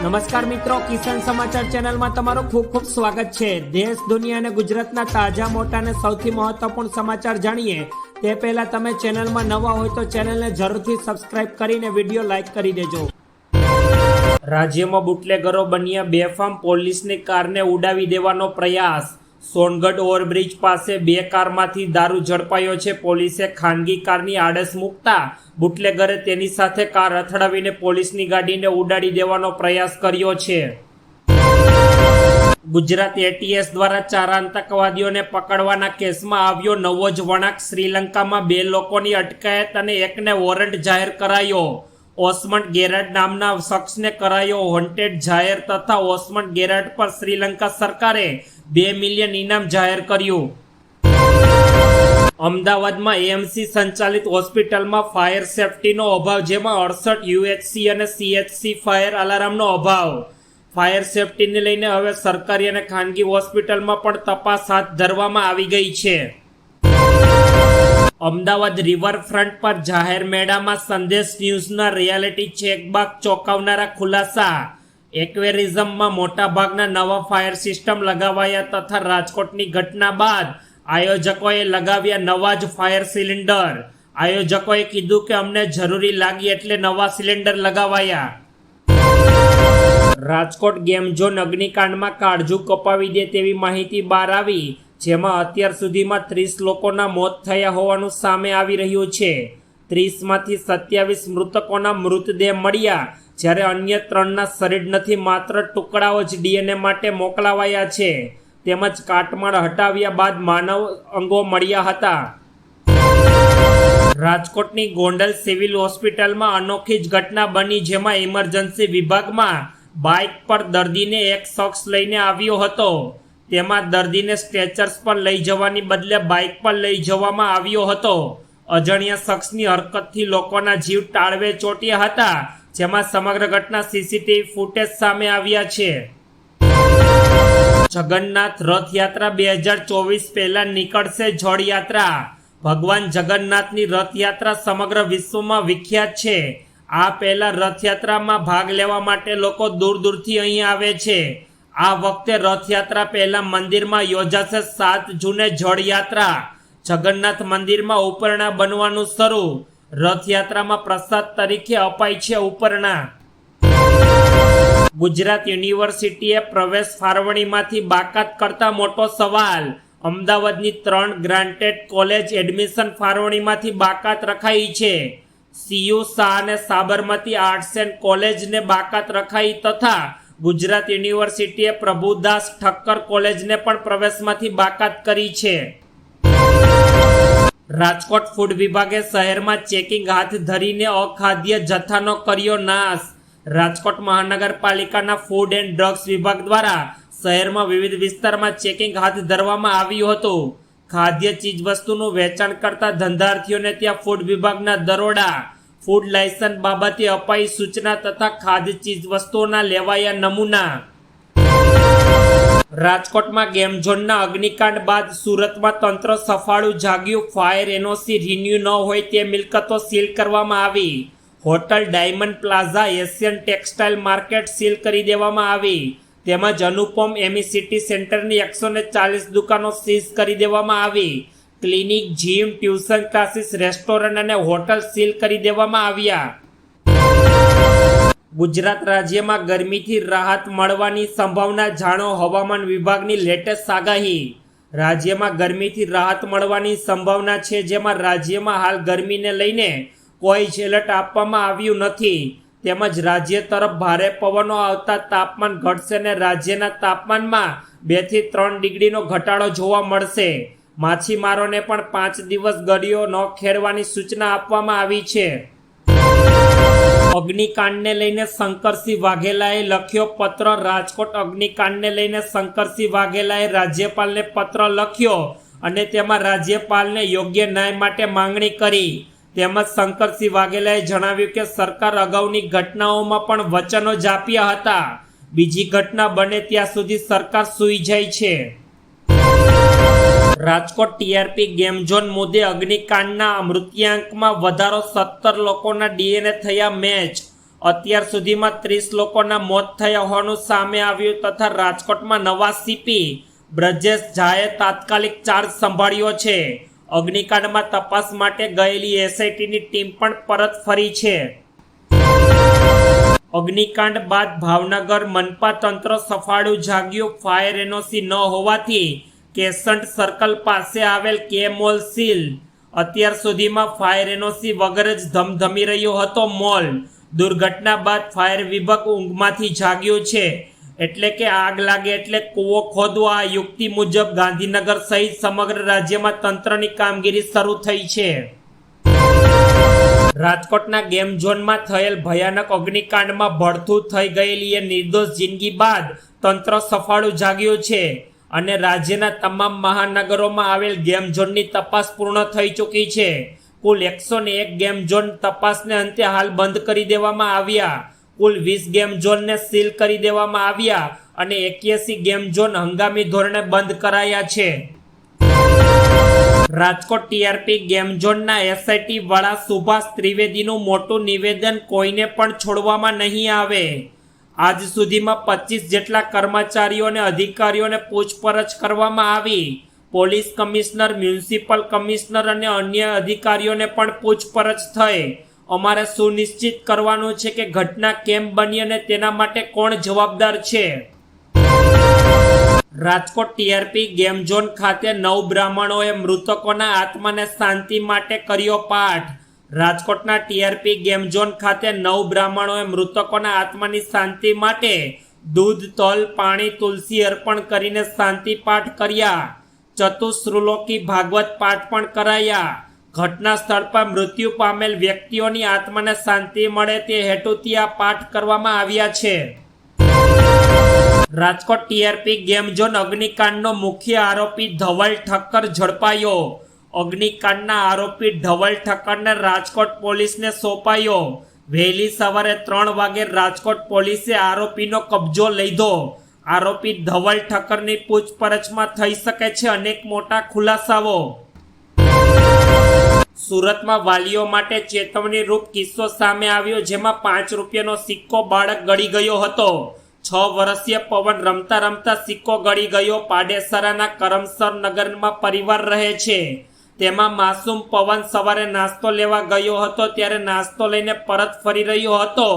નમસ્કાર મિત્રો, કિસાન સમાચાર ચેનલમાં તમારું ખૂબ ખૂબ સ્વાગત છે. દેશ, દુનિયા અને ગુજરાતના તાજા, મોટા અને સૌથી મહત્વપૂર્ણ સમાચાર જાણીએ. તે પહેલા તમે ચેનલમાં નવા હોય તો ચેનલને જરૂરથી સબસ્ક્રાઇબ કરીને વીડિયો લાઇક કરી દેજો. રાજ્યમાં બુટલેગરો બન્યા બેફામ પોલીસની કારને ઉડાવી દેવાનો પ્રયાસ. સોનગઢ ઓવરબ્રિજ પાસે બે કારમાંથી દારૂ ઝડપાયો છે. પોલીસે ખાનગી કારની આડસ મૂકતા બુટલેગરે તેની સાથે કાર અથડાવીને પોલીસની ગાડીને ઉડાડી દેવાનો પ્રયાસ કર્યો છે. ગુજરાત એટીએસ દ્વારા ચાર આતંકવાદીઓને પકડવાના કેસમાં આવ્યો નવો જ વળાંક. શ્રીલંકામાં બે લોકોની અટકાયત અને એકને વોરંટ જાહેર કરાયો. ઓસમન્ટ ગેરાટ નામના શખ્સને કરાયો વોન્ટેડ જાહેર તથા ઓસમન્ટ ગેરાટ પર શ્રીલંકા સરકારે બે મિલિયન ઇનામ જાહેર કર્યું. અમદાવાદમાં એએમસી સંચાલિત હોસ્પિટલમાં ફાયર સેફટીનો અભાવ, જેમાં અડસઠ યુએચસી અને સીએચસી ફાયર અલાર્મનો અભાવ. ફાયર સેફટીને લઈને હવે સરકારી અને ખાનગી હોસ્પિટલમાં પણ તપાસ હાથ ધરવામાં આવી ગઈ છે. અમદાવાદ રિવરફ્રન્ટ પર જાહેર મેળામાં સંદેશ ન્યૂઝના રિયાલિટી ચેકબાક ચોંકાવનારા ખુલાસા. એક્વેરિઝમમાં મોટાભાગના નવા ફાયર સિસ્ટમ લગાવાયા તથા રાજકોટની ઘટના બાદ આયોજકોએ લગાવ્યા નવા જ ફાયર સિલિન્ડર. આયોજકોએ કીધું કે અમને જરૂરી લાગી એટલે નવા સિલિન્ડર લગાવાયા. રાજકોટ ગેમ ઝોન અગ્નિકાંડમાં કાળજુ કપાવી દે તેવી માહિતી બહાર આવી, જેમાં અત્યાર સુધીમાં ત્રીસ લોકોના મોત થયા હોવાનું સામે આવી રહ્યું છે. ત્રીસમાંથી સત્યાવીસ મૃતકોના મૃતદેહ મળ્યા જ્યારે અન્ય ત્રણના શરીર નથી, માત્ર ટુકડાઓ જ ડીએનએ માટે મોકલાવાયા છે. તેમજ કાટમાળ હટાવ્યા બાદ માનવ અંગો મળ્યા હતા. રાજકોટની ગોંડલ સિવિલ હોસ્પિટલમાં અનોખી જ ઘટના બની, જેમાં ઇમરજન્સી વિભાગમાં બાઇક પર દર્દીને એક શખ્સ લઈને આવ્યો હતો. તેમાં દર્દીને સ્ટ્રેચર્સ પર લઈ જવાની બદલે બાઇક પર લઈ જવામાં આવ્યો હતો. અજાણ્યા શખ્સની હરકતથી લોકોના જીવ ટાળવે ચોટ્યા હતા. જેમાં સમગ્ર ઘટના સીસીટીવી ફૂટેજ સામે આવ્યા છે. જગન્નાથ રથયાત્રા બે હજાર ચોવીસ પહેલા નીકળશે જળયાત્રા. ભગવાન જગન્નાથની રથયાત્રા સમગ્ર વિશ્વમાં વિખ્યાત છે. આ પહેલા રથયાત્રામાં ભાગ લેવા માટે લોકો દૂર દૂરથી અહીં આવે છે. આ વખતે રથયાત્રા પહેલા મંદિરમાં યોજાશે સાત જૂને જળયાત્રા. જગન્નાથ મંદિરમાં ઉપરણા બનવાનું શરૂ. રથયાત્રામાં પ્રસાદ તરીકે અપાય છે ઉપરના. ગુજરાત યુનિવર્સિટીએ પ્રવેશ ફાળવણીમાંથી બાકાત કરતા મોટો સવાલ. અમદાવાદની ત્રણ ગ્રાન્ટેડ કોલેજ એડમિશન ફાળવણીમાંથી બાકાત રખાઈ છે. સીયુ શાહ અને સાબરમતી આર્ટ્સ એન્ડ કોલેજને બાકાત રખાઈ તથા ગુજરાત યુનિવર્સિટીએ પ્રભુદાસ ઠક્કર કોલેજને પણ પ્રવેશમાંથી બાકાત કરી છે. રાજકોટ ફૂડ વિભાગે શહેરમાં ચેકિંગ હાથ ધરીને અખાદ્ય જથ્થાનો કર્યો નાશ. રાજકોટ મહાનગરપાલિકાના ફૂડ એન્ડ ડ્રગ્સ વિભાગ દ્વારા શહેરમાં વિવિધ વિસ્તારમાં ચેકિંગ હાથ ધરવામાં આવ્યું હતું. ખાદ્ય ચીજવસ્તુનું વેચાણ કરતા ધંધાર્થીઓને ત્યાં ફૂડ વિભાગના દરોડા, ફૂડ લાયસન્સ બાબતે અપાઈ સૂચના તથા ખાદ્ય ચીજવસ્તુઓના લેવાયા નમૂના રાજકોટમાં ગેમ ઝોનના અગ્નિકાંડ બાદ સુરતમાં તંત્ર સફાળું જાગ્યું. ફાયર એનઓસી રિન્યુ ન હોય તે મિલકતો સીલ કરવામાં આવી. Hotel Diamond Plaza Asian textile market seal કરી દેવામાં આવી. તેમજ અનુપમ એમી સિટી સેન્ટરની એકસો ને ચાલીસ દુકાનો સીઝ કરી દેવામાં આવી. Clinic, gym, tuition classes, restaurant અને હોટલ સીલ કરી દેવામાં આવ્યા. ગુજરાત રાજ્યમાં ગરમીથી રાહત મળવાની સંભાવના જાણો હવામાન વિભાગની લેટેસ્ટ આગાહી. રાજ્યમાં ગરમીથી રાહત મળવાની સંભાવના છે, જેમાં રાજ્યમાં હાલ ગરમીને લઈને કોઈ જ એલર્ટ આપવામાં આવ્યું નથી. તેમજ રાજ્ય તરફ ભારે પવનો આવતા તાપમાન ઘટશે અને રાજ્યના તાપમાનમાં બેથી ત્રણ ડિગ્રીનો ઘટાડો જોવા મળશે. માછીમારોને પણ પાંચ દિવસ ગળીઓ ન ખેડવાની સૂચના આપવામાં આવી છે. અગ્નિકાંડને લઈને શંકરસિંહ વાઘેલાએ લખ્યો પત્ર. રાજકોટ અગ્નિકાંડને લઈને શંકરસિંહ વાઘેલાએ રાજ્યપાલને પત્ર લખ્યો અને તેમાં રાજ્યપાલને યોગ્ય ન્યાય માટે માંગણી કરી. તેમજ શંકરસિંહ વાઘેલાએ જણાવ્યું કે સરકાર અગાઉની ઘટનાઓમાં પણ વચનો જ આપ્યા હતા. બીજી ઘટના બને ત્યાં સુધી સરકાર સૂઈ જાય છે. રાજકોટ ટીઆરપી ગેમ ઝોન મુદ્દે અગ્નિકાંડના મૃત્યાંકમાં વધારો સત્તર લોકોના ડીએનએ થયા મેચ. અત્યાર સુધીમાં ત્રીસ લોકોના મોત થયા હોવાનું સામે આવ્યું તથા રાજકોટમાં નવા સીપી બ્રજેશ ઝાએ તાત્કાલિક ચાર્જ સંભાળ્યો છે. અગ્નિકાંડમાં તપાસ માટે ગયેલી એસઆઈટીની ટીમ પણ પરત ફરી છે. અગ્નિકાંડ બાદ ભાવનગર મનપા તંત્ર સફાળું જાગ્યું ફાયર એનઓસી ન હોવાથી કેસન્ટ સર્કલ પાસે આવેલ કે મોલ સીલ. અત્યાર સુધીમાં ફાયર એનઓસી વગર જ ધમધમી રહ્યો હતો મોલ. દુર્ઘટના બાદ ફાયર વિભાગ ઊંઘમાંથી જાગ્યું છે. એટલે કે આગ લાગે એટલે કૂવો ખોદવો. આ યુક્તિ મુજબ ગાંધીનગર સહિત સમગ્ર રાજ્યમાં તંત્રની કામગીરી શરૂ થઈ છે. રાજકોટના ગેમ ઝોનમાં થયેલ ભયાનક અગ્નિકાંડમાં ભડથું થઈ ગયેલી એ નિર્દોષ જિંદગી બાદ તંત્ર સફાળું જાગ્યું છે. અને રાજ્યના તમામ મહાનગરોમાં આવેલ ગેમ ઝોનની તપાસ પૂર્ણ થઈ ચૂકી છે. કુલ એકસો ને એક ગેમ ઝોન તપાસને અંતે હાલ બંધ કરી દેવામાં આવ્યા. કુલ વીસ ગેમ ઝોનને સીલ કરી દેવામાં આવ્યા અને એક્યાસી ગેમ ઝોન હંગામી ધોરણે બંધ કરાયા છે. રાજકોટ ટીઆરપી ગેમ ઝોનના એસઆઈટી વાળા સુભાષ ત્રિવેદીનું મોટું નિવેદન કોઈને પણ છોડવામાં નહીં આવે. આજ સુધીમાં પચીસ જેટલા કર્મચારીઓ અને અધિકારીઓને પૂછપરછ કરવામાં આવી. પોલીસ કમિશનર, મ્યુનિસિપલ કમિશનર અને અન્ય અધિકારીઓને પણ પૂછપરછ થઈ. અમારે સુનિશ્ચિત કરવાનું છે કે ઘટના કેમ બની અને તેના માટે કોણ જવાબદાર છે. રાજકોટ ટીઆરપી ગેમ ઝોન ખાતે નવ બ્રાહ્મણોએ મૃતકોના આત્માને શાંતિ માટે કર્યો પાઠ. રાજકોટના ટીઆરપી ગેમ ઝોન ખાતે નવ બ્રાહ્મણોએ મૃતકોના આત્માની શાંતિ માટે દૂધ, તલ, પાણી, તુલસી અર્પણ કરીને શાંતિ પાઠ કર્યા. ચતુશ્રુલોકી ભાગવત પાઠ પણ કરાયા. ઘટના સ્થળ પર મૃત્યુ પામેલ વ્યક્તિઓની આત્માને શાંતિ મળે તે હેતુથી આ પાઠ કરવામાં આવ્યા છે. રાજકોટ ટીઆરપી ગેમ ઝોન અગ્નિકાંડનો મુખ્ય આરોપી ધવલ ઠક્કર ઝડપાયો. અગ્નિકાંડના આરોપી ધવલ ઠક્કરને રાજકોટ પોલીસને સોંપાયો. વહેલી સવારે ત્રણ વાગે રાજકોટ પોલીસે આરોપીનો કબજો લીધો. આરોપી ધવલ ઠક્કરની પૂછપરછમાં થઈ શકે છે અનેક મોટા ખુલાસાઓ. સુરતમાં વાલીઓ માટે ચેતવણી રૂપ કિસ્સો સામે આવ્યો જેમાં પાંચ રૂપિયાનો સિક્કો બાળક ગળી ગયો હતો. છ વર્ષીય પવન રમતા રમતા સિક્કો ગળી ગયો. પાડેસરાના કરમસર નગરમાં પરિવાર રહે છે. તેમાં માસૂમ પવન સવારે નાસ્તો લેવા ગયો હતો, ત્યારે નાસ્તો લઈને પરત ફરી રહ્યો હતો.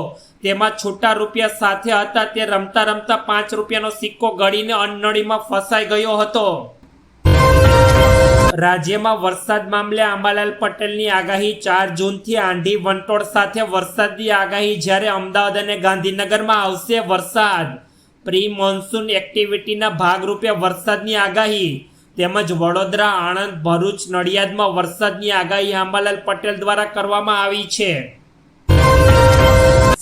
તેમાં છૂટા રૂપિયા સાથે હતા, તે રમતા રમતા પાંચ રૂપિયાનો સિક્કો ગળીને અન્નળીમાં ફસાઈ ગયો હતો. રાજ્યમાં વરસાદ મામલે આંબાલાલ પટેલની આગાહી ચાર જૂનથી આંધી વંટોળ સાથે વરસાદની આગાહી જ્યારે અમદાવાદ અને ગાંધીનગરમાં આવશે વરસાદ. પ્રી મોન્સૂન એક્ટિવિટીના ભાગરૂપે વરસાદની આગાહી તેમજ વડોદરા, આણંદ, ભરૂચ, નડિયાદમાં વરસાદની આગાહી આંબાલાલ પટેલ દ્વારા કરવામાં આવી છે.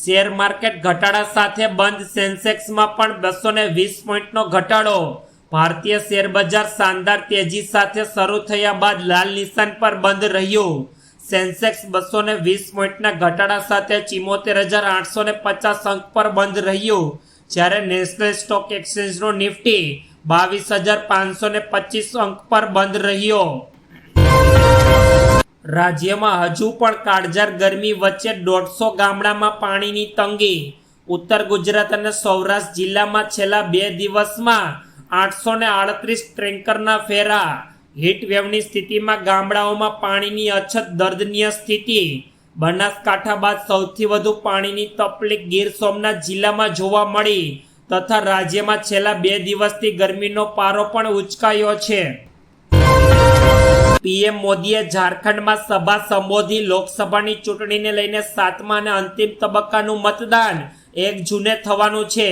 શેર માર્કેટ ઘટાડા સાથે બંધ, સેન્સેક્સમાં પણ બસો ને વીસ પોઈન્ટનો ઘટાડો. ભારતીય શેર બજાર શાનદાર તેજી સાથે શરૂ થયા બાદ લાલ નિશાન પર બંધ રહ્યું. સેન્સેક્સ બસો ને વીસ પોઈન્ટના ઘટાડા સાથે ચિમોતેર હજાર આઠસો ને પચાસ અંક પર બંધ રહ્યું. જ્યારે નેશનલ સ્ટોક એક્સચેન્જનો નિફ્ટી બાવીસ હજાર પાંચસો ને પચીસ અંક પર બંધ રહ્યો. રાજ્યમાં હજુ પણ કાળઝાર ગરમી વચ્ચે દોઢસો ગામડામાં પાણીની તંગી. ઉત્તર ગુજરાત અને સૌરાષ્ટ્ર જિલ્લામાં છેલ્લા બે દિવસમાં આઠસો ને આડત્રીસ ટેન્કરના ફેરા. હીટવેવની સ્થિતિમાં ગામડાઓમાં પાણીની અછત દર્દનીય સ્થિતિ. બનાસકાંઠા બાદ સૌથી વધુ પાણીની તકલીફ ગીર સોમનાથ જિલ્લામાં જોવા મળી. તથા રાજ્યમાં છેલ્લા બે દિવસથી ગરમીનો પારો પણ ઉચકાયો છે. પીએમ મોદીએ ઝારખંડમાં સભા સંબોધી લોકસભાની ચૂંટણીને લઈને સાતમા અને અંતિમ તબક્કાનું મતદાન એક જૂને થવાનું છે.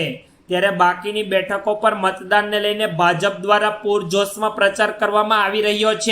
ત્યારે બાકીની બેઠકો પર મતદાનને લઈને ભાજપ દ્વારા પૂરજોશમાં પ્રચાર કરવામાં આવી રહ્યો છે.